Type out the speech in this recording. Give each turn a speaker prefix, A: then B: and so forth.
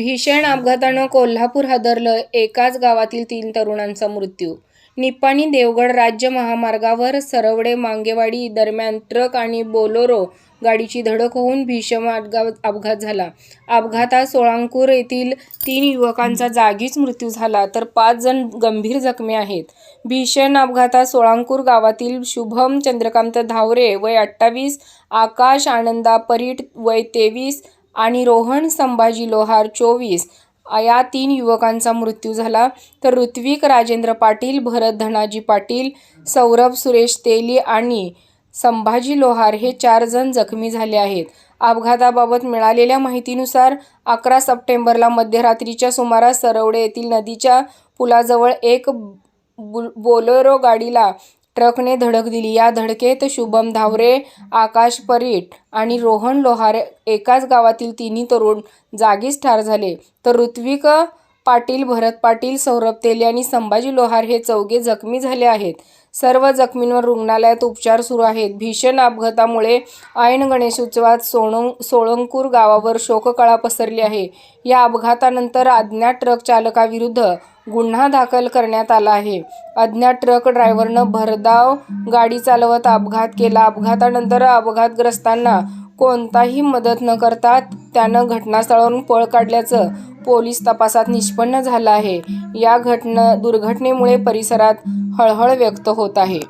A: भीषण अपघातानं कोल्हापूर हादरलं एकाच गावातील तीन तरुणांचा मृत्यू. निप्पाणी देवगड राज्य महामार्गावर सरवडे मांगेवाडी दरम्यान ट्रक आणि बोलोरो गाडीची धडक होऊन भीषण अपघात अपघात झाला. अपघातात सोळांकूर येथील तीन युवकांचा जागीच मृत्यू झाला तर पाच जण गंभीर जखमी आहेत. भीषण अपघातात सोळांकूर गावातील शुभम चंद्रकांत धावरे वय अठ्ठावीस आकाश आनंदा परीट वय तेवीस आणि रोहन संभाजी लोहार चोवीस. या तीन युवकांचा मृत्यू झाला. तर ऋत्विक राजेंद्र पाटील भरत धनाजी पाटील सौरभ सुरेश तेली आणि संभाजी लोहार हे चार जण जखमी झाले आहेत. अपघाताबाबत मिळालेल्या माहितीनुसार अकरा सप्टेंबरला मध्यरात्रीच्या सुमारास सरवडे येथील नदीच्या पुलाजवळ एक बुल बोलेरो गाडीला ट्रकने धडक दिली. या धडकेत शुभम धावरे आकाश परीट आणि रोहन लोहार एकाच गावातील तिन्ही तरुण जागीच ठार झाले. तर ऋत्विक पाटील भरत पाटील सौरभ तेले आणि संभाजी लोहार हे चौघे जखमी झाले आहेत. सर्व जखमींवर रुग्णालयात उपचार सुरू आहेत. भीषण अपघातामुळे ऐन गणेशोत्सवात सोणं सोळंकूर गावावर शोककळा पसरली आहे. या अपघातानंतर अज्ञात ट्रक चालकाविरुद्ध गुन्हा दाखल करण्यात आला आहे. अज्ञात ट्रक ड्रायव्हरनं भरधाव गाडी चालवत अपघात केला. अपघातानंतर अपघातग्रस्तांना कोणताही मदत न करता त्यानं घटनास्थळावरून पळ काढल्याचं पोलीस तपासात निष्पन्न झालं आहे. या घटना दुर्घटनेमुळे परिसरात हळहळ व्यक्त होत आहे.